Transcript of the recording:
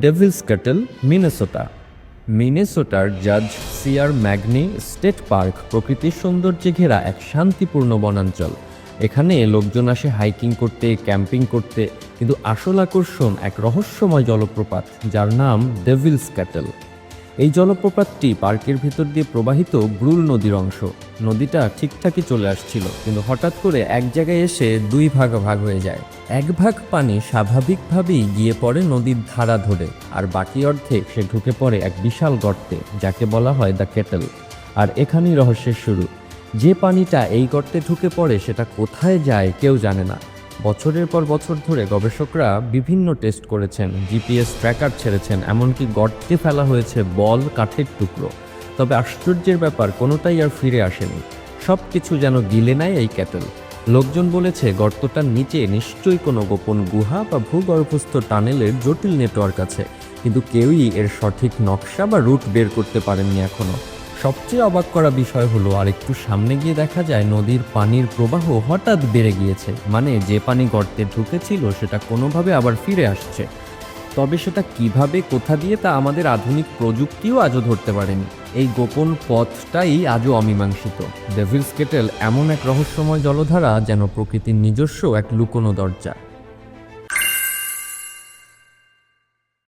Devil's cattle Minnesota মিনেসোটার জাজ সিয়ার ম্যাগনি state park প্রকৃতির সৌন্দর্যে ঘেরা এক শান্তিপূর্ণ বনাঞ্চল। এখানে লোকজন আসে হাইকিং করতে ক্যাম্পিং করতে, কিন্তু আসল আকর্ষণ এক রহস্যময় জলপ্রপাত, যার নাম ডেভিলস ক্যাটেল এই জলপ্রপাতটি পার্কের ভিতর দিয়ে প্রবাহিত ব্রুল নদীর অংশ। নদীটা ঠিকঠাকই চলে আসছিল, কিন্তু হঠাৎ করে এক জায়গায় এসে দুই ভাগ ভাগ হয়ে যায়। এক ভাগ পানি স্বাভাবিকভাবেই গিয়ে পড়ে নদীর ধারা ধরে, আর বাকি অর্ধেক সে ঢুকে পড়ে এক বিশাল গর্তে, যাকে বলা হয় দ্য কেটেল। আর এখানেই রহস্যের শুরু। যে পানিটা এই গর্তে ঢুকে পড়ে, সেটা কোথায় যায় কেউ জানে না। বছরের পর বছর ধরে গবেষকরা বিভিন্ন টেস্ট করেছেন, জিপিএস ট্র্যাকার ছেড়েছেন, এমনকি গর্তে ফেলা হয়েছে বল কাঠের টুকরো। তবে আশ্চর্যের ব্যাপার, কোনোটাই আর ফিরে আসেনি। সব কিছু যেন গিলে নেয় এই ক্যাটেল। লোকজন বলেছে, গর্তটার নিচে নিশ্চয়ই কোনো গোপন গুহা বা ভূগর্ভস্থ টানেলের জটিল নেটওয়ার্ক আছে, কিন্তু কেউই এর সঠিক নকশা বা রুট বের করতে পারেননি এখনও। সবচেয়ে অবাক করা বিষয় হলো আর একটু সামনে গিয়ে দেখা যায় নদীর পানির প্রবাহ হঠাৎ বেড়ে গিয়েছে। মানে যে পানি গর্তে ঢুকেছিল, সেটা কোনোভাবে আবার ফিরে আসছে। তবে সেটা কীভাবে, কোথা দিয়ে, তা আমাদের আধুনিক প্রযুক্তিও আজও ধরতে পারেনি। এই গোপন পথটাই আজও অমীমাংসিত। ডেভিলস কেটেল এমন এক রহস্যময় জলধারা যেন প্রকৃতির নিজস্ব এক লুকোনো দরজা।